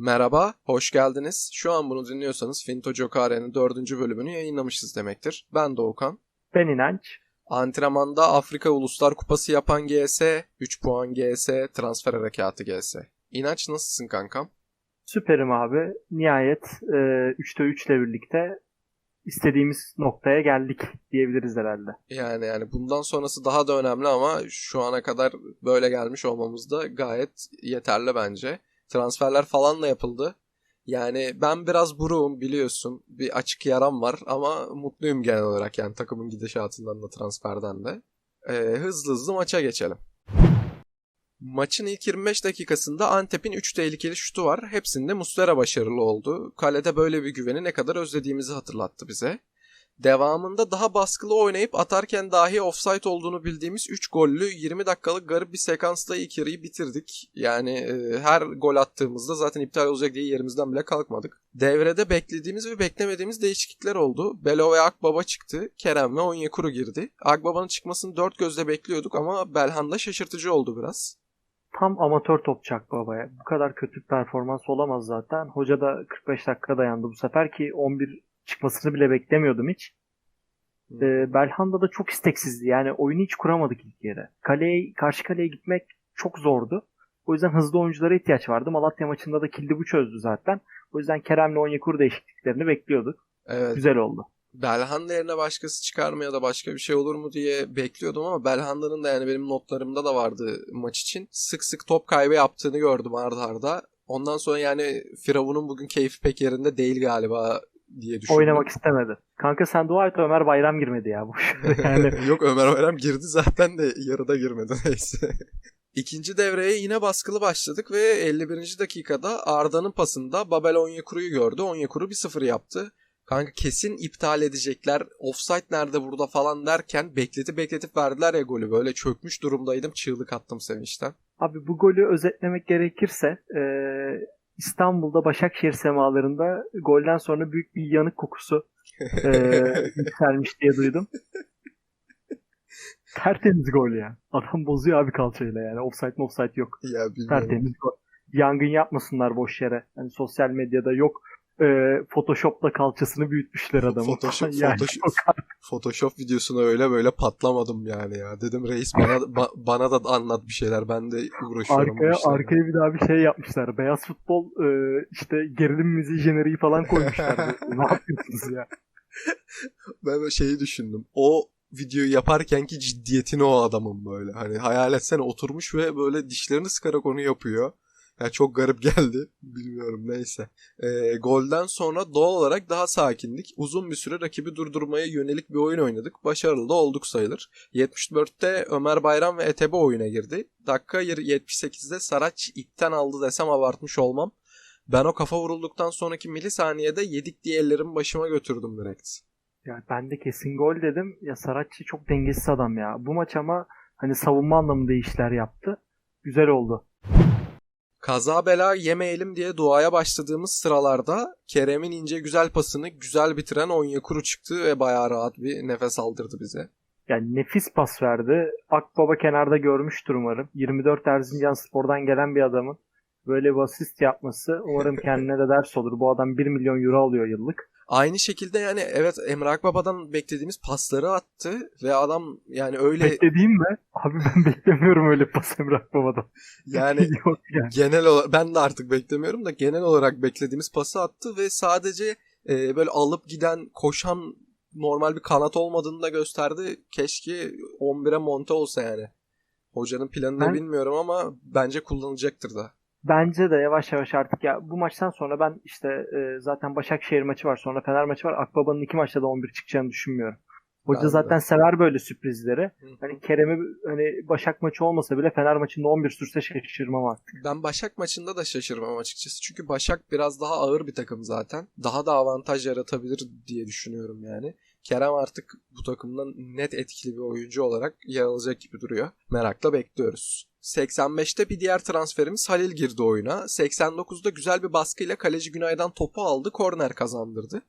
Merhaba, hoş geldiniz. Şu an bunu dinliyorsanız Finto Jokare'nin dördüncü bölümünü yayınlamışız demektir. Ben Doğukan. Ben İnanç. Antrenmanda Afrika Uluslar Kupası yapan GS, 3 puan GS, transfer harekatı GS. İnanç nasılsın kankam? Süperim abi. Nihayet e, 3'te 3 ile birlikte istediğimiz noktaya geldik diyebiliriz herhalde. Yani yani bundan sonrası daha da önemli ama şu ana kadar böyle gelmiş olmamız da gayet yeterli bence. Transferler falan da yapıldı. Yani ben biraz buruğum biliyorsun. Bir açık yaram var ama mutluyum genel olarak yani takımın gidişatından da transferden de. Ee, hızlı hızlı maça geçelim. Maçın ilk 25 dakikasında Antep'in 3 tehlikeli şutu var. Hepsinde Muslera başarılı oldu. Kalede böyle bir güveni ne kadar özlediğimizi hatırlattı bize. Devamında daha baskılı oynayıp atarken dahi offside olduğunu bildiğimiz 3 gollü 20 dakikalık garip bir sekansla ilk yarıyı bitirdik. Yani e, her gol attığımızda zaten iptal olacak diye yerimizden bile kalkmadık. Devrede beklediğimiz ve beklemediğimiz değişiklikler oldu. Belo ve Akbaba çıktı. Kerem ve Onyekuru girdi. Akbaba'nın çıkmasını dört gözle bekliyorduk ama Belhanda şaşırtıcı oldu biraz. Tam amatör topçak babaya. Bu kadar kötü performans olamaz zaten. Hoca da 45 dakika dayandı bu sefer ki 11 çıkmasını bile beklemiyordum hiç. Ee, Belhanda da çok isteksizdi. Yani oyunu hiç kuramadık ilk yere. Kaleye, karşı kaleye gitmek çok zordu. O yüzden hızlı oyunculara ihtiyaç vardı. Malatya maçında da kilidi bu çözdü zaten. O yüzden Kerem'le Onyekuru değişikliklerini bekliyorduk. Evet. Güzel oldu. Belhanda yerine başkası çıkar mı ya da başka bir şey olur mu diye bekliyordum ama Belhanda'nın da yani benim notlarımda da vardı maç için. Sık sık top kaybı yaptığını gördüm arda arda. Ondan sonra yani Firavun'un bugün keyfi pek yerinde değil galiba diye düşündüm. Oynamak istemedi. Kanka sen dua et Ömer Bayram girmedi ya. Yani. Yok Ömer Bayram girdi zaten de yarıda girmedi neyse. İkinci devreye yine baskılı başladık ve 51. dakikada Arda'nın pasında Babel Onyekuru'yu gördü. Onyekuru 1-0 yaptı. Kanka kesin iptal edecekler. Offside nerede burada falan derken bekletip bekletip verdiler ya golü. Böyle çökmüş durumdaydım. Çığlık attım sevinçten. Abi bu golü özetlemek gerekirse e, İstanbul'da Başakşehir semalarında golden sonra büyük bir yanık kokusu e, yükselmiş diye duydum. Tertemiz gol ya. Adam bozuyor abi kalçayla yani. Offside mi offside yok. Ya bilmiyorum. Tertemiz gol. Yangın yapmasınlar boş yere. Hani sosyal medyada yok e, Photoshop'la kalçasını büyütmüş adamı. Photoshop, yani Photoshop, Photoshop videosuna öyle böyle patlamadım yani ya. Dedim reis bana, ba- bana da anlat bir şeyler. Ben de uğraşıyorum. arkaya, arkaya bir daha bir şey yapmışlar. Beyaz futbol e, işte gerilim müziği jeneriği falan koymuşlar. ne yapıyorsunuz ya? Ben şeyi düşündüm. O videoyu yaparken ki ciddiyetini o adamın böyle. Hani hayal etsene oturmuş ve böyle dişlerini sıkarak onu yapıyor. Ya çok garip geldi. Bilmiyorum neyse. Ee, golden sonra doğal olarak daha sakindik. Uzun bir süre rakibi durdurmaya yönelik bir oyun oynadık. Başarılı da olduk sayılır. 74'te Ömer Bayram ve Etebe oyuna girdi. Dakika 78'de Saraç ipten aldı desem abartmış olmam. Ben o kafa vurulduktan sonraki milisaniyede yedik diye ellerimi başıma götürdüm direkt. Ya ben de kesin gol dedim. Ya Saratçı çok dengesiz adam ya. Bu maç ama hani savunma anlamında işler yaptı. Güzel oldu. Kaza bela yemeyelim diye duaya başladığımız sıralarda Kerem'in ince güzel pasını güzel bitiren Onyekuru çıktı ve bayağı rahat bir nefes aldırdı bize. Yani nefis pas verdi. Akbaba kenarda görmüştür umarım. 24 Erzincan Spor'dan gelen bir adamın böyle bir asist yapması umarım kendine de ders olur. Bu adam 1 milyon euro alıyor yıllık. Aynı şekilde yani evet Emre Akbaba'dan beklediğimiz pasları attı ve adam yani öyle Beklediğim mi? Abi ben beklemiyorum öyle pas Emre Akbaba'dan. yani yani. genel olarak ben de artık beklemiyorum da genel olarak beklediğimiz pası attı ve sadece e, böyle alıp giden koşan normal bir kanat olmadığını da gösterdi. Keşke 11'e monte olsa yani. Hocanın planını Ben- bilmiyorum ama bence kullanacaktır da. Bence de yavaş yavaş artık ya bu maçtan sonra ben işte e, zaten Başakşehir maçı var sonra Fener maçı var. Akbaba'nın iki maçta da 11 çıkacağını düşünmüyorum. Hoca Ben de. zaten sever böyle sürprizleri. Hani Kerem'i hani Başak maçı olmasa bile Fener maçında 11 sürse şaşırmam artık. Ben Başak maçında da şaşırmam açıkçası. Çünkü Başak biraz daha ağır bir takım zaten. Daha da avantaj yaratabilir diye düşünüyorum yani. Kerem artık bu takımdan net etkili bir oyuncu olarak yer alacak gibi duruyor. Merakla bekliyoruz. 85'te bir diğer transferimiz Halil girdi oyuna. 89'da güzel bir baskıyla kaleci Günay'dan topu aldı, korner kazandırdı.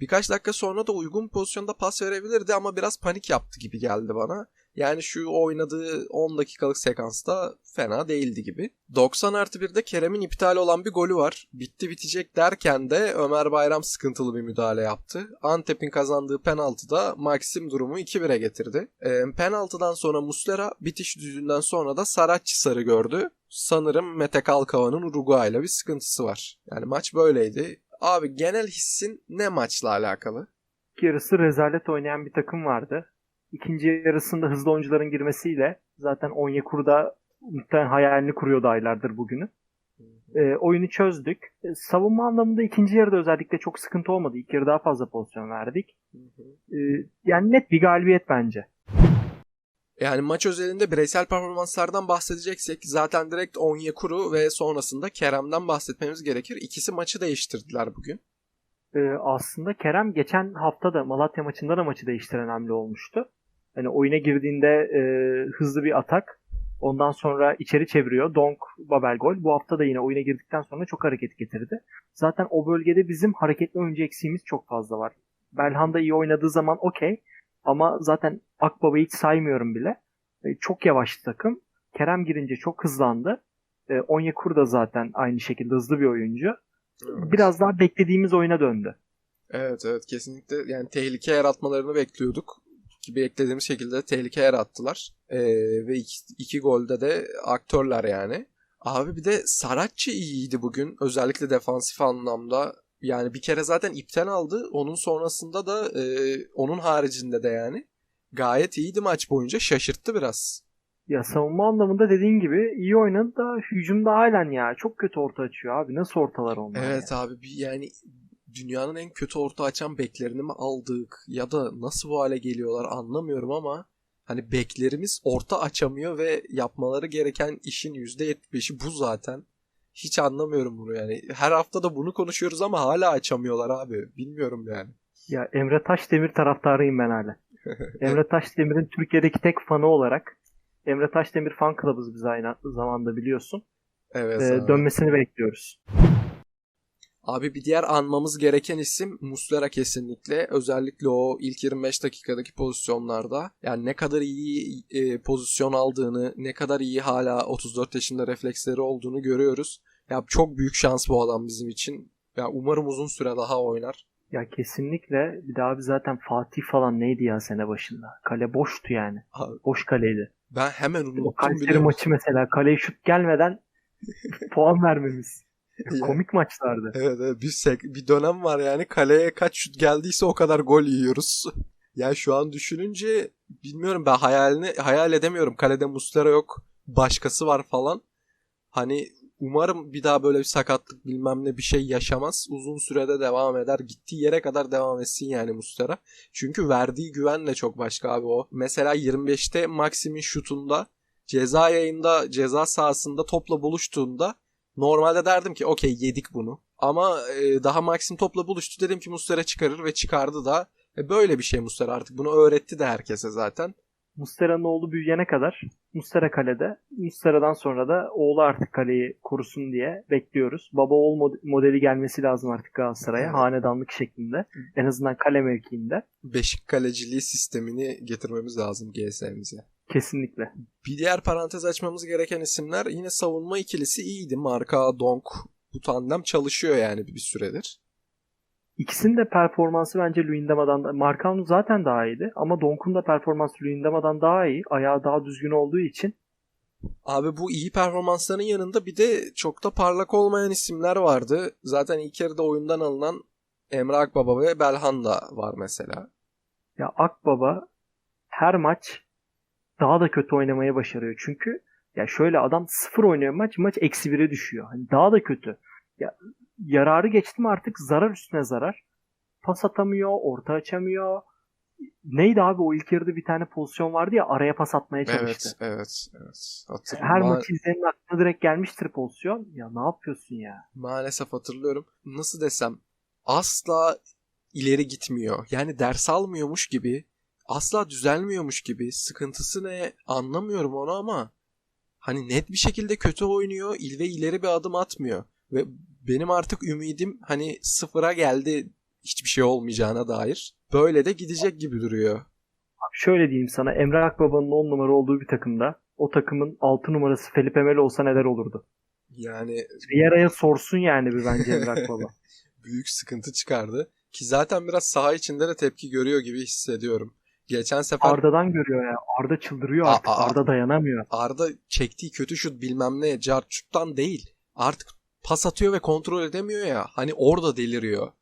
Birkaç dakika sonra da uygun pozisyonda pas verebilirdi ama biraz panik yaptı gibi geldi bana. Yani şu oynadığı 10 dakikalık sekansta fena değildi gibi. 90 artı 1'de Kerem'in iptal olan bir golü var. Bitti bitecek derken de Ömer Bayram sıkıntılı bir müdahale yaptı. Antep'in kazandığı penaltıda Maxim durumu 2-1'e getirdi. E, penaltıdan sonra Muslera bitiş düzünden sonra da Saratçı sarı gördü. Sanırım Mete Kalkava'nın Uruguay ile bir sıkıntısı var. Yani maç böyleydi. Abi genel hissin ne maçla alakalı? Yarısı rezalet oynayan bir takım vardı. İkinci yarısında hızlı oyuncuların girmesiyle zaten Onyekuru'da muhtemelen hayalini kuruyordu aylardır bugünü. E, oyunu çözdük. E, savunma anlamında ikinci yarıda özellikle çok sıkıntı olmadı. İlk yarı daha fazla pozisyon verdik. E, yani net bir galibiyet bence. Yani maç özelinde bireysel performanslardan bahsedeceksek zaten direkt Onyekuru ve sonrasında Kerem'den bahsetmemiz gerekir. İkisi maçı değiştirdiler bugün. Ee, aslında Kerem geçen hafta da Malatya maçında da maçı değiştiren hamle olmuştu. Hani oyuna girdiğinde e, hızlı bir atak. Ondan sonra içeri çeviriyor. Donk, Babel gol. Bu hafta da yine oyuna girdikten sonra çok hareket getirdi. Zaten o bölgede bizim hareketli oyuncu eksiğimiz çok fazla var. Belhanda iyi oynadığı zaman okey. Ama zaten Akbaba'yı hiç saymıyorum bile. E, çok yavaş takım. Kerem girince çok hızlandı. E, Onyekuru da zaten aynı şekilde hızlı bir oyuncu. Evet. Biraz daha beklediğimiz oyuna döndü. Evet evet kesinlikle yani tehlike yaratmalarını bekliyorduk. Ki beklediğimiz şekilde tehlike yarattılar. Ee, ve iki, iki golde de aktörler yani. Abi bir de Saratçı iyiydi bugün. Özellikle defansif anlamda. Yani bir kere zaten ipten aldı. Onun sonrasında da e, onun haricinde de yani gayet iyiydi maç boyunca. Şaşırttı biraz. Ya savunma anlamında dediğin gibi iyi oynadı da hücumda halen ya çok kötü orta açıyor abi. Nasıl ortalar onlar Evet ya? abi yani dünyanın en kötü orta açan beklerini mi aldık ya da nasıl bu hale geliyorlar anlamıyorum ama hani beklerimiz orta açamıyor ve yapmaları gereken işin %75'i bu zaten. Hiç anlamıyorum bunu yani. Her hafta da bunu konuşuyoruz ama hala açamıyorlar abi. Bilmiyorum yani. Ya Emre Taşdemir taraftarıyım ben hala. Emre Taşdemir'in Türkiye'deki tek fanı olarak Emre Taşdemir fan club'ız biz aynı zamanda biliyorsun. Evet. Ee, dönmesini bekliyoruz. Abi bir diğer anmamız gereken isim Muslera kesinlikle. Özellikle o ilk 25 dakikadaki pozisyonlarda. Yani ne kadar iyi e, pozisyon aldığını, ne kadar iyi hala 34 yaşında refleksleri olduğunu görüyoruz. Ya çok büyük şans bu adam bizim için. Ya umarım uzun süre daha oynar. Ya kesinlikle bir daha bir zaten Fatih falan neydi ya sene başında. Kale boştu yani. Abi, Boş kaleydi. ben hemen unuttum O Kayseri bile. maçı mesela kaleye şut gelmeden puan vermemiz. Ya, Komik maçlardı. Evet, evet bir, sek- bir dönem var yani kaleye kaç şut geldiyse o kadar gol yiyoruz. Yani şu an düşününce bilmiyorum ben hayalini hayal edemiyorum. Kalede Muslera yok. Başkası var falan. Hani umarım bir daha böyle bir sakatlık bilmem ne bir şey yaşamaz. Uzun sürede devam eder. Gittiği yere kadar devam etsin yani Muslera. Çünkü verdiği güvenle çok başka abi o. Mesela 25'te Maxim'in şutunda ceza yayında ceza sahasında topla buluştuğunda Normalde derdim ki okey yedik bunu. Ama e, daha Maxim topla buluştu dedim ki Muslera çıkarır ve çıkardı da. E, böyle bir şey Muslera artık bunu öğretti de herkese zaten. Mustera'nın oğlu büyüyene kadar Mustera kalede. Mustera'dan sonra da oğlu artık kaleyi korusun diye bekliyoruz. Baba oğul mod- modeli gelmesi lazım artık Galatasaray'a. Evet. Hanedanlık şeklinde. En azından kale mevkiinde. Beşik kaleciliği sistemini getirmemiz lazım GS'mize. Kesinlikle. Bir diğer parantez açmamız gereken isimler yine savunma ikilisi iyiydi. Marka, Donk bu tandem çalışıyor yani bir süredir. İkisinin de performansı bence Luyendama'dan da. Markano zaten daha iyiydi ama Donk'un da performansı Luyendama'dan daha iyi. Ayağı daha düzgün olduğu için. Abi bu iyi performansların yanında bir de çok da parlak olmayan isimler vardı. Zaten ilk yarıda oyundan alınan Emre Akbaba ve Belhan da var mesela. Ya Akbaba her maç daha da kötü oynamaya başarıyor. Çünkü ya şöyle adam sıfır oynuyor maç maç eksi bire düşüyor. Hani daha da kötü. Ya yararı geçti mi artık zarar üstüne zarar. Pas atamıyor, orta açamıyor. Neydi abi o ilk yarıda bir tane pozisyon vardı ya araya pas atmaya çalıştı. Evet, evet, evet. Hatırlıyorum. Her Ma- maçı izleyenin aklına direkt gelmiştir pozisyon. Ya ne yapıyorsun ya? Maalesef hatırlıyorum. Nasıl desem asla ileri gitmiyor. Yani ders almıyormuş gibi, asla düzelmiyormuş gibi. Sıkıntısı ne anlamıyorum onu ama hani net bir şekilde kötü oynuyor ve ileri bir adım atmıyor. Ve benim artık ümidim hani sıfıra geldi hiçbir şey olmayacağına dair. Böyle de gidecek gibi duruyor. Şöyle diyeyim sana Emre Akbaba'nın 10 numara olduğu bir takımda o takımın 6 numarası Felipe Melo olsa neler olurdu? Yani Riera'ya sorsun yani bir bence Emre Akbaba. büyük sıkıntı çıkardı. Ki zaten biraz saha içinde de tepki görüyor gibi hissediyorum. Geçen sefer Arda'dan görüyor ya. Arda çıldırıyor artık. aa. Arda dayanamıyor. Arda çektiği kötü şut bilmem ne cartçuttan değil. Artık pas atıyor ve kontrol edemiyor ya. Hani orada deliriyor.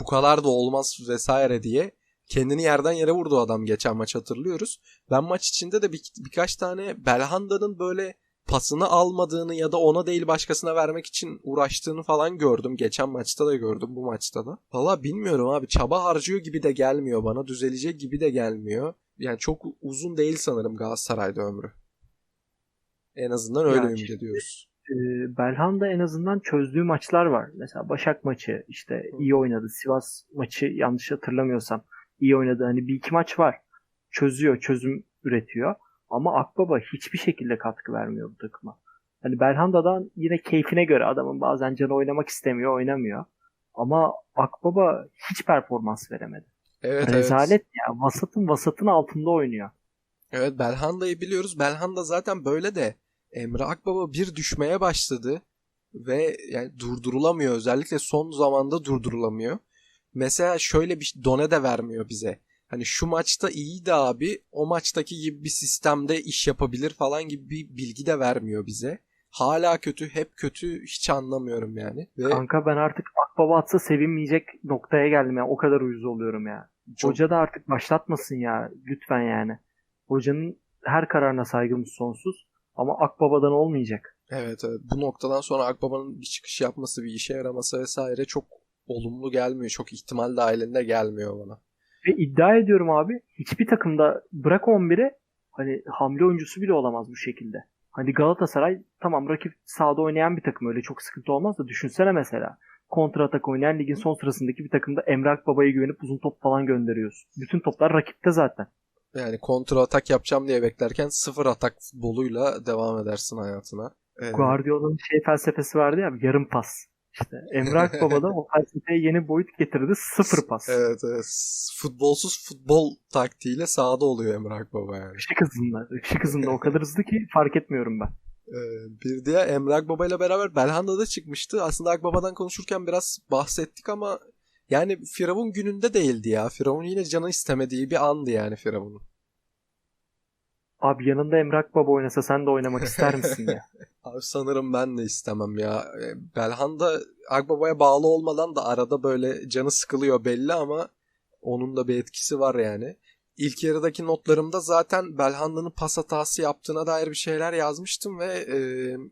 Bu kadar da olmaz vesaire diye. Kendini yerden yere vurdu adam geçen maç hatırlıyoruz. Ben maç içinde de bir, birkaç tane Belhanda'nın böyle pasını almadığını ya da ona değil başkasına vermek için uğraştığını falan gördüm. Geçen maçta da gördüm bu maçta da. Valla bilmiyorum abi çaba harcıyor gibi de gelmiyor bana. Düzelecek gibi de gelmiyor. Yani çok uzun değil sanırım Galatasaray'da ömrü. En azından öyle Yani ümit ediyoruz. Ee, Belhanda en azından çözdüğü maçlar var. Mesela Başak maçı işte iyi oynadı. Sivas maçı yanlış hatırlamıyorsam iyi oynadı. Hani bir iki maç var. Çözüyor, çözüm üretiyor. Ama Akbaba hiçbir şekilde katkı vermiyor bu takıma. Hani Belhanda'dan yine keyfine göre adamın bazen canı oynamak istemiyor, oynamıyor. Ama Akbaba hiç performans veremedi. Evet evet. Rezalet ya. Vasatın vasatın altında oynuyor. Evet Belhanda'yı biliyoruz. Belhanda zaten böyle de Emre Akbaba bir düşmeye başladı ve yani durdurulamıyor. Özellikle son zamanda durdurulamıyor. Mesela şöyle bir done de vermiyor bize. Hani şu maçta iyiydi abi. O maçtaki gibi bir sistemde iş yapabilir falan gibi bir bilgi de vermiyor bize. Hala kötü, hep kötü hiç anlamıyorum yani. Ve Kanka ben artık Akbaba atsa sevinmeyecek noktaya geldim ya. O kadar uyuz oluyorum ya. çok Hoca da artık başlatmasın ya. Lütfen yani. Hocanın her kararına saygımız sonsuz. Ama Akbaba'dan olmayacak. Evet evet. Bu noktadan sonra Akbaba'nın bir çıkış yapması, bir işe yaraması vesaire çok olumlu gelmiyor. Çok ihtimal dahilinde gelmiyor bana. Ve iddia ediyorum abi hiçbir takımda bırak 11'i hani hamle oyuncusu bile olamaz bu şekilde. Hani Galatasaray tamam rakip sahada oynayan bir takım öyle çok sıkıntı olmaz da düşünsene mesela. Kontra atak oynayan ligin son sırasındaki bir takımda Emre Akbaba'ya güvenip uzun top falan gönderiyorsun. Bütün toplar rakipte zaten. Yani kontra atak yapacağım diye beklerken sıfır atak futboluyla devam edersin hayatına. Ee, Guardiola'nın şey felsefesi vardı ya yarım pas. İşte Emre Akbaba da o felsefeye yeni boyut getirdi. Sıfır pas. evet, evet. Futbolsuz futbol taktiğiyle sahada oluyor Emre Akbaba yani. Işık hızında. Işık hızında o kadar hızlı ki fark etmiyorum ben. Ee, bir diğer Emre Akbaba ile beraber Belhanda da çıkmıştı. Aslında Akbaba'dan konuşurken biraz bahsettik ama yani Firavun gününde değildi ya. Firavun yine canı istemediği bir andı yani Firavun'un. Abi yanında Emre Akbaba oynasa sen de oynamak ister misin ya? Abi sanırım ben de istemem ya. E, Belhanda Akbaba'ya bağlı olmadan da arada böyle canı sıkılıyor belli ama onun da bir etkisi var yani. İlk yarıdaki notlarımda zaten Belhanda'nın pas hatası yaptığına dair bir şeyler yazmıştım ve e,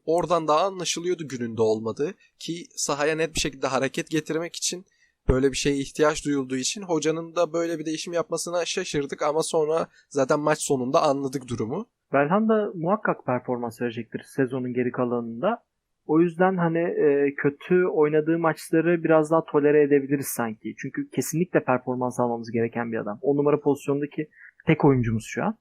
oradan daha anlaşılıyordu gününde olmadığı ki sahaya net bir şekilde hareket getirmek için böyle bir şeye ihtiyaç duyulduğu için hocanın da böyle bir değişim yapmasına şaşırdık ama sonra zaten maç sonunda anladık durumu. Belhanda muhakkak performans verecektir sezonun geri kalanında. O yüzden hani e, kötü oynadığı maçları biraz daha tolere edebiliriz sanki. Çünkü kesinlikle performans almamız gereken bir adam. 10 numara pozisyondaki tek oyuncumuz şu an.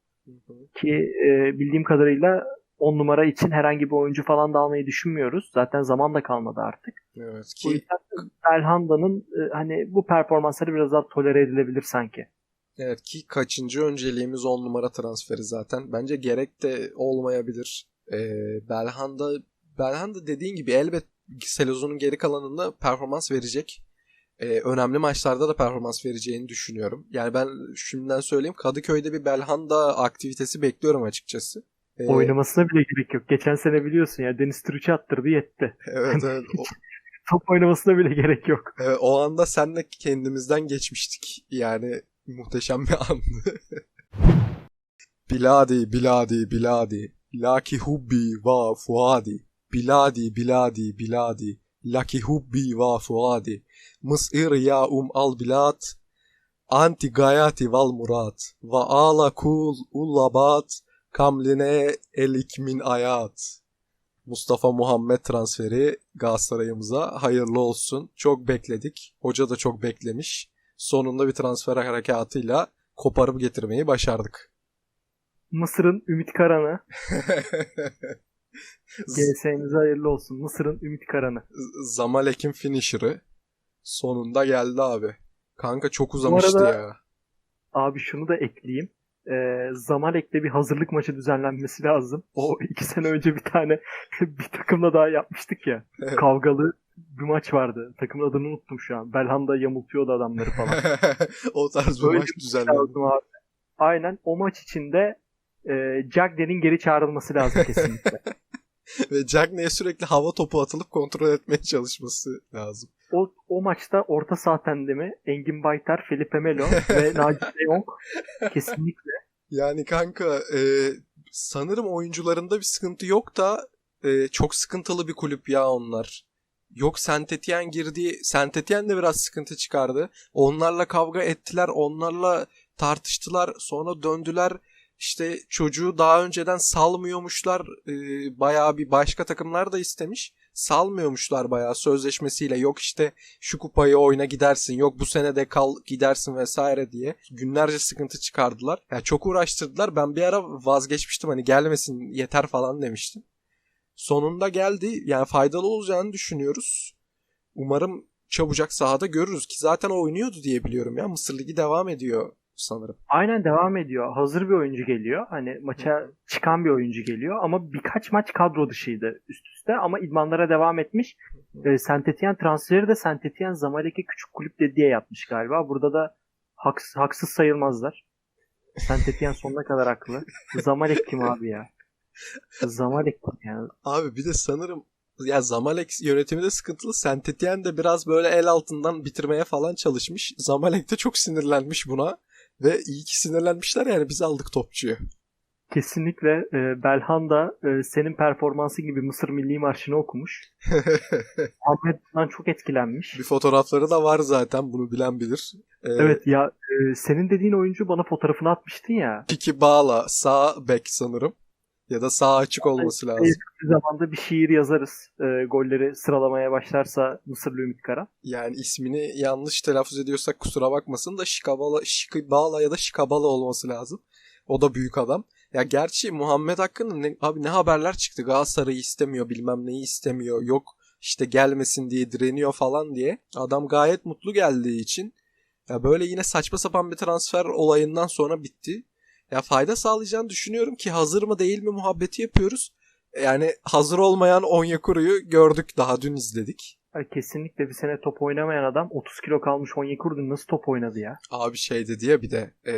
Ki e, bildiğim kadarıyla 10 numara için herhangi bir oyuncu falan da almayı düşünmüyoruz. Zaten zaman da kalmadı artık. Evet O ki yüzden Belhanda'nın e, hani bu performansları biraz daha tolere edilebilir sanki. Evet ki kaçıncı önceliğimiz 10 numara transferi zaten. Bence gerek de olmayabilir. Ee, Belhanda Belhanda dediğin gibi elbet sezonun geri kalanında performans verecek. Ee, önemli maçlarda da performans vereceğini düşünüyorum. Yani ben şimdiden söyleyeyim Kadıköy'de bir Belhanda aktivitesi bekliyorum açıkçası. Ee, Oynamasına bile gerek yok. Geçen sene biliyorsun ya Deniz Türüç'ü attırdı yetti. Evet, evet. O, Top oynamasına bile gerek yok. evet, o anda senle kendimizden geçmiştik. Yani muhteşem bir andı. biladi, biladi, biladi. Laki hubbi va fuadi. Biladi, biladi, biladi. Laki hubbi va fuadi. Mısır ya um al bilat. Anti gayati val murat. Va ala kul ullabat. Kamline elik min ayat. Mustafa Muhammed transferi Galatasaray'ımıza hayırlı olsun. Çok bekledik. Hoca da çok beklemiş. Sonunda bir transfer harekatıyla koparıp getirmeyi başardık. Mısır'ın Ümit Karan'ı. GS'nize hayırlı olsun. Mısır'ın Ümit Karan'ı. Zamalek'in finisher'ı sonunda geldi abi. Kanka çok uzamıştı arada- ya. Abi şunu da ekleyeyim. E, Zamalek'te bir hazırlık maçı düzenlenmesi lazım. O iki sene önce bir tane bir takımla daha yapmıştık ya. Evet. Kavgalı bir maç vardı. Takımın adını unuttum şu an. Belhanda yamultuyordu adamları falan. o tarz bir Böyle maç bir düzenlendi. Aynen o maç içinde e, Cagney'in geri çağrılması lazım kesinlikle. Ve Cagney'e sürekli hava topu atılıp kontrol etmeye çalışması lazım. O, o maçta orta saha tandemi Engin Baytar, Felipe Melo ve Naci De Jong kesinlikle Yani kanka e, sanırım oyuncularında bir sıkıntı yok da e, çok sıkıntılı bir kulüp ya onlar. Yok Saint Etienne girdi. Saint Etienne de biraz sıkıntı çıkardı. Onlarla kavga ettiler. Onlarla tartıştılar. Sonra döndüler. İşte çocuğu daha önceden salmıyormuşlar. E, bayağı bir başka takımlar da istemiş. Salmıyormuşlar bayağı sözleşmesiyle. Yok işte şu kupayı oyna gidersin. Yok bu sene de kal gidersin vesaire diye. Günlerce sıkıntı çıkardılar. Ya çok uğraştırdılar. Ben bir ara vazgeçmiştim hani gelmesin yeter falan demiştim. Sonunda geldi. Yani faydalı olacağını düşünüyoruz. Umarım çabucak sahada görürüz ki zaten oynuyordu diye biliyorum ya. Mısır Ligi devam ediyor sanırım. aynen devam ediyor. Hazır bir oyuncu geliyor. Hani maça çıkan bir oyuncu geliyor ama birkaç maç kadro dışıydı üst üste ama idmanlara devam etmiş. E, Saint Etienne transferi de Saint Etienne Zamalek'e küçük kulüp de diye yapmış galiba. Burada da haks- haksız sayılmazlar. Saint Etienne sonuna kadar haklı. Zamalek kim abi ya? Zamalek kim ya? Abi bir de sanırım ya Zamalek yönetimi de sıkıntılı. Saint Etienne de biraz böyle el altından bitirmeye falan çalışmış. Zamalek de çok sinirlenmiş buna. Ve iyi ki sinirlenmişler yani biz aldık topçuyu. Kesinlikle e, Belhanda e, senin performansı gibi Mısır Milli Marşı'nı okumuş. Ahmet bundan çok etkilenmiş. bir fotoğrafları da var zaten bunu bilen bilir. Ee, Evet ya e, senin dediğin oyuncu bana fotoğrafını atmıştın ya. Kiki Bağla sağ bek sanırım. Ya da sağ açık olması lazım. Bir zamanda bir şiir yazarız. E, golleri sıralamaya başlarsa Mısırlı Ümit Kara. Yani ismini yanlış telaffuz ediyorsak kusura bakmasın da Şikabala, Şikabala ya da Şikabala olması lazım. O da büyük adam. Ya gerçi Muhammed hakkında ne, abi ne haberler çıktı. Galatasaray'ı istemiyor bilmem neyi istemiyor. Yok işte gelmesin diye direniyor falan diye. Adam gayet mutlu geldiği için. Ya böyle yine saçma sapan bir transfer olayından sonra bitti. Ya fayda sağlayacağını düşünüyorum ki hazır mı değil mi muhabbeti yapıyoruz. Yani hazır olmayan Onyekuru'yu gördük daha dün izledik. Ay, kesinlikle bir sene top oynamayan adam 30 kilo kalmış Onyekuru nasıl top oynadı ya? Abi şey dedi ya bir de e,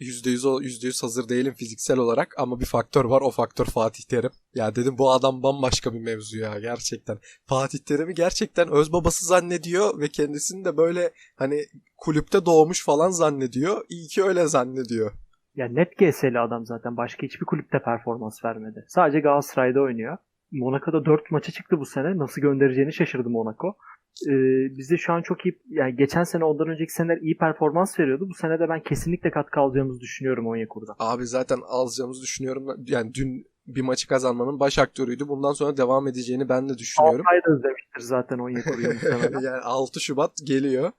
%100, o- %100 hazır değilim fiziksel olarak ama bir faktör var o faktör Fatih Terim. Ya dedim bu adam bambaşka bir mevzu ya gerçekten. Fatih Terim'i gerçekten öz babası zannediyor ve kendisini de böyle hani kulüpte doğmuş falan zannediyor. İyi ki öyle zannediyor. Ya net GS'li adam zaten. Başka hiçbir kulüpte performans vermedi. Sadece Galatasaray'da oynuyor. Monaco'da 4 maça çıktı bu sene. Nasıl göndereceğini şaşırdı Monaco. Ee, bizde şu an çok iyi yani geçen sene ondan önceki seneler iyi performans veriyordu. Bu sene de ben kesinlikle katkı alacağımızı düşünüyorum Onyekuru'da. Abi zaten alacağımızı düşünüyorum. Yani dün bir maçı kazanmanın baş aktörüydü. Bundan sonra devam edeceğini ben de düşünüyorum. Altay da özlemiştir zaten Onyekuru'yu yani 6 Şubat geliyor.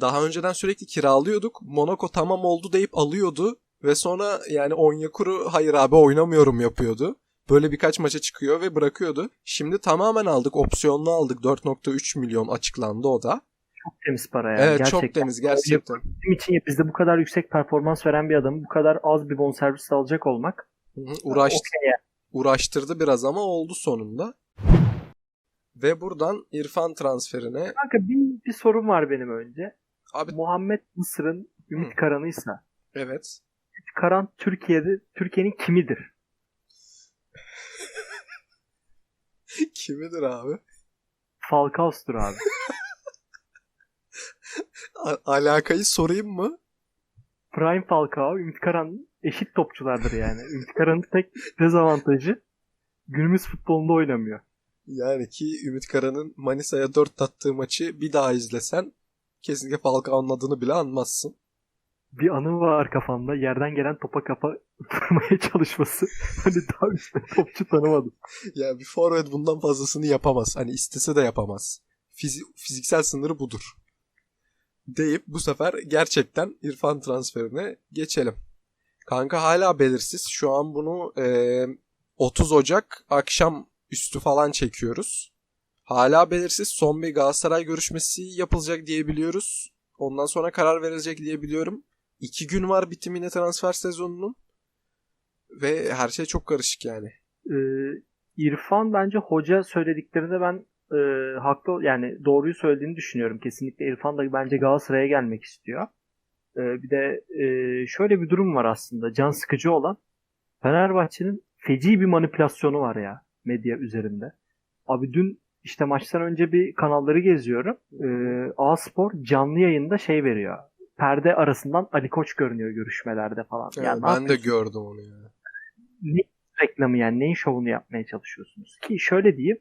Daha önceden sürekli kiralıyorduk. Monaco tamam oldu deyip alıyordu. Ve sonra yani Onyekuru hayır abi oynamıyorum yapıyordu. Böyle birkaç maça çıkıyor ve bırakıyordu. Şimdi tamamen aldık. Opsiyonlu aldık. 4.3 milyon açıklandı o da. Çok temiz para yani. evet gerçekten. çok temiz gerçekten. Bizim için bizde bu kadar yüksek performans veren bir adamı bu kadar az bir bonservis alacak olmak Hı hı, Uğraştı, yani. uğraştırdı biraz ama oldu sonunda. Ve buradan İrfan transferine Kanka bir, bir sorum var benim önce. abi Muhammed Mısır'ın Ümit. Karan'ıysa evet Karan Türkiye'de Türkiye'nin kimidir? Kimidir abi? Falcao'stur abi. A- alakayı sorayım mı? Prime Falcao, Ümit Karan eşit topçulardır yani. Ümit Karan'ın tek dezavantajı günümüz futbolunda oynamıyor. Yani ki Ümit Kara'nın Manisa'ya 4 attığı maçı bir daha izlesen kesinlikle Falcao'nun adını bile anmazsın. Bir anı var kafamda. Yerden gelen topa kafa vurmaya çalışması. Hani daha üstte topçu tanımadım. Ya bir forvet bundan fazlasını yapamaz. Hani istese de yapamaz. Fizi- fiziksel sınırı budur. Deyip bu sefer gerçekten İrfan transferine geçelim. Kanka hala belirsiz. Şu an bunu eee, 30 Ocak akşam üstü falan çekiyoruz. Hala belirsiz. Son bir Galatasaray görüşmesi yapılacak diye biliyoruz. Ondan sonra karar verilecek diye biliyorum. İki gün var bitimine transfer sezonunun. Ve her şey çok karışık yani. Ee, İrfan bence hoca söylediklerinde ben e, haklı yani doğruyu söylediğini düşünüyorum. Kesinlikle İrfan da bence Galatasaray'a gelmek istiyor. Ee, bir de e, şöyle bir durum var aslında can sıkıcı olan. Fenerbahçe'nin feci bir manipülasyonu var ya medya üzerinde. Abi dün işte maçtan önce bir kanalları geziyorum. Ee, A-Spor canlı yayında şey veriyor. Perde arasından Ali Koç görünüyor görüşmelerde falan. Evet, Yani ben de gördüm onu ya. ne reklamı yani neyin şovunu yapmaya çalışıyorsunuz? Ki şöyle diyeyim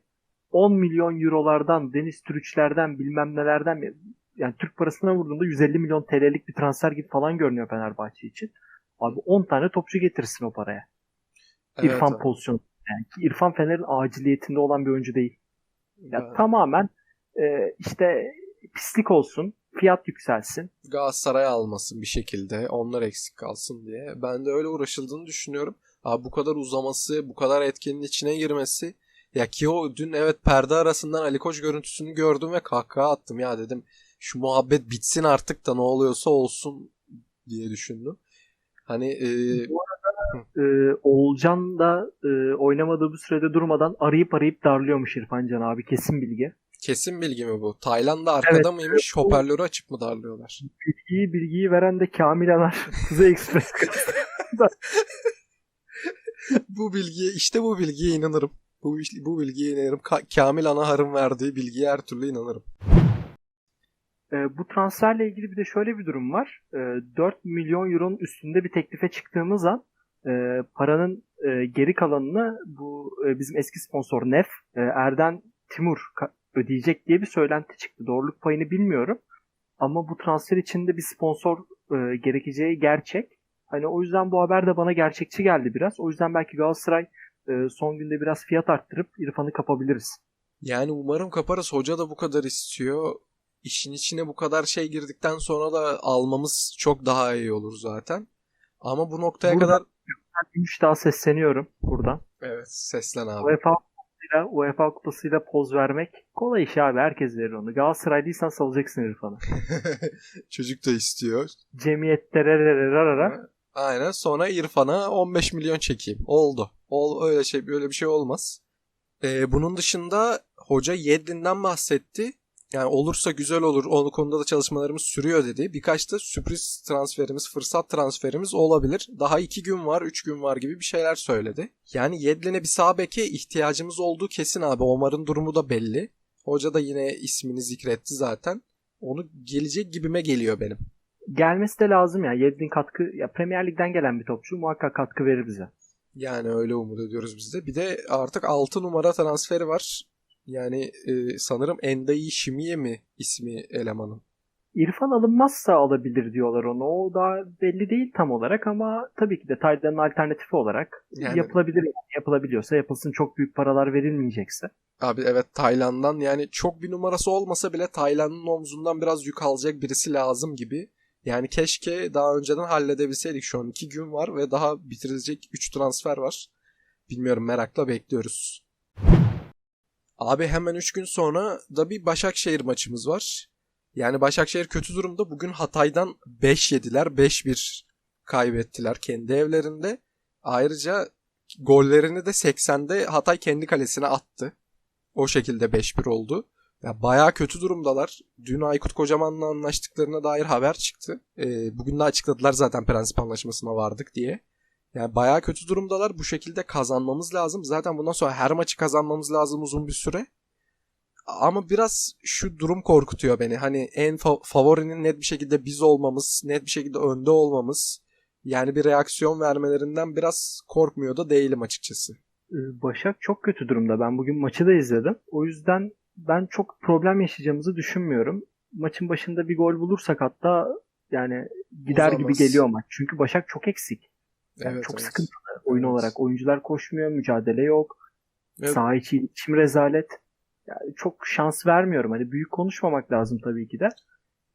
10 milyon eurolardan, Deniz Türüçlerden bilmem nelerden yani Türk parasına vurduğunda 150 milyon TL'lik bir transfer gibi falan görünüyor Fenerbahçe için. Abi 10 tane topçu getirsin o paraya. Evet, İrfan abi. pozisyonu. Yani ki İrfan Fener'in aciliyetinde olan bir oyuncu değil. Ya Ben- tamamen e, işte pislik olsun, fiyat yükselsin. Galatasaray almasın bir şekilde. Onlar eksik kalsın diye. Ben de öyle uğraşıldığını düşünüyorum. Abi bu kadar uzaması, bu kadar etkinin içine girmesi. Ya ki o dün evet perde arasından Ali Koç görüntüsünü gördüm ve kahkaha attım. Ya dedim şu muhabbet bitsin artık da ne oluyorsa olsun diye düşündüm. Hani e, E, Oğulcan da e, oynamadığı bu sürede durmadan arayıp arayıp darlıyormuş İrfan Can abi kesin bilgi. Kesin bilgi mi bu? Tayland'da arkada Evet, mıymış? evet. Hoparlörü açıp mı darlıyorlar? Bilgiyi bilgiyi veren de Kamil Anar Kuzey Express. bu bilgiye işte bu bilgiye inanırım. Bu, bu bilgiye inanırım. Ka- Kamil Anahar'ın verdiği bilgiye her türlü inanırım. E, bu transferle ilgili bir de şöyle bir durum var. E, 4 milyon euronun üstünde bir teklife çıktığımız an e, paranın e, geri kalanını bu e, bizim eski sponsor Nef e, Erden Timur ödeyecek diye bir söylenti çıktı. Doğruluk payını bilmiyorum. Ama bu transfer içinde bir sponsor e, gerekeceği gerçek. Hani o yüzden bu haber de bana gerçekçi geldi biraz. O yüzden belki Galatasaray e, son günde biraz fiyat arttırıp İrfan'ı kapabiliriz. Yani umarım kaparız. Hoca da bu kadar istiyor. İşin içine bu kadar şey girdikten sonra da almamız çok daha iyi olur zaten. Ama bu noktaya Burada- kadar Ben daha sesleniyorum buradan. evet seslen abi. UEFA kupasıyla, UEFA kupasıyla poz vermek kolay iş abi. Herkes verir onu. Galatasaraylıysan salacaksın İrfan'ı. Çocuk da istiyor. Rarararara. Aynen. Sonra İrfan'a 15 milyon çekeyim. Oldu. Ol, öyle şey böyle bir şey olmaz. Ee, bunun dışında hoca Yedlin'den bahsetti. Yani olursa güzel olur. Onun konuda da çalışmalarımız sürüyor dedi. Birkaç da sürpriz transferimiz, fırsat transferimiz olabilir. Daha iki gün var, üç gün var gibi bir şeyler söyledi. Yani Yedlin'e bir sağ beke ihtiyacımız olduğu kesin abi. Omar'ın durumu da belli. Hoca da yine ismini zikretti zaten. Onu gelecek gibime geliyor benim. Gelmesi de lazım ya. Yedlin katkı ya Premier Lig'den gelen bir topçu muhakkak katkı verir bize. Yani öyle umut ediyoruz biz de. Bir de artık 6 numara transferi var. Yani e, sanırım Endai Shimiye mi ismi elemanın? İrfan alınmazsa alabilir diyorlar onu. O daha belli değil tam olarak ama tabii ki de Taylan'ın alternatifi olarak Yani- yapılabilir. Yani yapılabiliyorsa yapılsın çok büyük paralar verilmeyecekse. Abi evet Tayland'dan yani çok bir numarası olmasa bile Tayland'ın omzundan biraz yük alacak birisi lazım gibi. Yani keşke daha önceden halledebilseydik. Şu an 2 gün var ve daha bitirilecek 3 transfer var. Bilmiyorum merakla bekliyoruz. Abi hemen 3 gün sonra da bir Başakşehir maçımız var. Yani Başakşehir kötü durumda. Bugün Hatay'dan 5 yediler. 5-1 kaybettiler kendi evlerinde. Ayrıca gollerini de 80'de Hatay kendi kalesine attı. O şekilde 5-1 oldu. Ya bayağı kötü durumdalar. Dün Aykut Kocaman'la anlaştıklarına dair haber çıktı. Ee, bugün de açıkladılar zaten prensip anlaşmasına vardık diye. Yani bayağı kötü durumdalar. Bu şekilde kazanmamız lazım. Zaten bundan sonra her maçı kazanmamız lazım uzun bir süre. Ama biraz şu durum korkutuyor beni. Hani en fa- favorinin net bir şekilde biz olmamız, net bir şekilde önde olmamız. Yani bir reaksiyon vermelerinden biraz korkmuyor da değilim açıkçası. Ee, Başak çok kötü durumda. Ben bugün maçı da izledim. O yüzden ben çok problem yaşayacağımızı düşünmüyorum. Maçın başında bir gol bulursak hatta yani gider gibi Uzamaz. geliyor maç. Çünkü Başak çok eksik. Yani Evet, çok evet. sıkıntılı oyun Evet. olarak. Oyuncular koşmuyor, mücadele yok. Evet. Saha içi iletişim rezalet. Yani çok şans vermiyorum. Hani büyük konuşmamak lazım tabii ki de.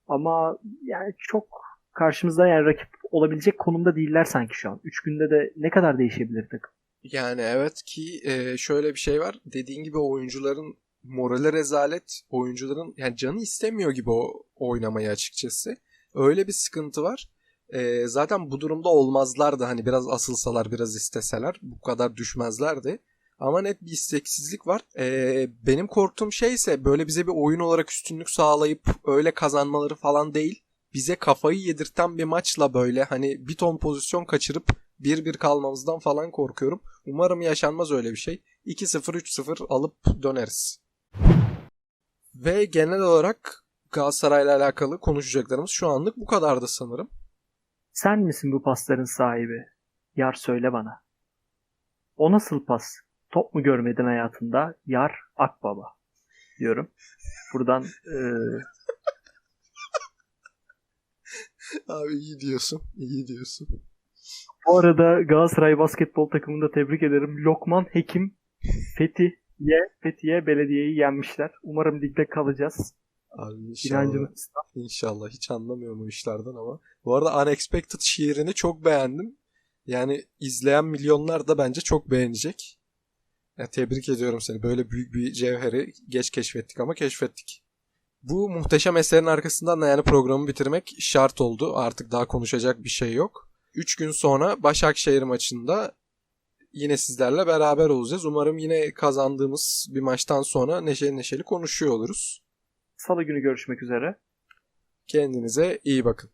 Ama yani çok karşımızda yani rakip olabilecek konumda değiller sanki şu an. 3 günde de ne kadar değişebilir takım? Yani evet ki e, şöyle bir şey var. Dediğin gibi oyuncuların morali rezalet. Oyuncuların yani canı istemiyor gibi o oynamayı açıkçası. Öyle bir sıkıntı var. Ee, zaten bu durumda olmazlardı. Hani biraz asılsalar, biraz isteseler bu kadar düşmezlerdi. Ama net bir isteksizlik var. Ee, benim korktuğum şey ise böyle bize bir oyun olarak üstünlük sağlayıp öyle kazanmaları falan değil. Bize kafayı yedirten bir maçla böyle hani bir ton pozisyon kaçırıp 1-1 kalmamızdan falan korkuyorum. Umarım yaşanmaz öyle bir şey. 2-0 3-0 alıp döneriz. Ve genel olarak Galatasaray'la alakalı konuşacaklarımız şu anlık bu kadardı sanırım. Sen misin bu pasların sahibi? Yar söyle bana. O nasıl pas? Top mu görmedin hayatında? Yar Akbaba diyorum. Buradan e, Abi iyi diyorsun. iyi diyorsun. bu arada Galatasaray basketbol takımını da tebrik ederim. Lokman Hekim Fethiye Fethiye Belediye'yi yenmişler. Umarım ligde kalacağız. Abi inşallah. İnşallah. Hiç anlamıyorum bu işlerden ama. Bu arada Unexpected şiirini çok beğendim. Yani izleyen milyonlar da bence çok beğenecek. Ya, tebrik ediyorum seni. Böyle büyük bir cevheri geç keşfettik ama keşfettik. Bu muhteşem eserin arkasından da yani programı bitirmek şart oldu. Artık daha konuşacak bir şey yok. 3 gün sonra Başakşehir maçında yine sizlerle beraber olacağız. Umarım yine kazandığımız bir maçtan sonra neşeli neşeli konuşuyor oluruz. Salı günü görüşmek üzere. Kendinize iyi bakın.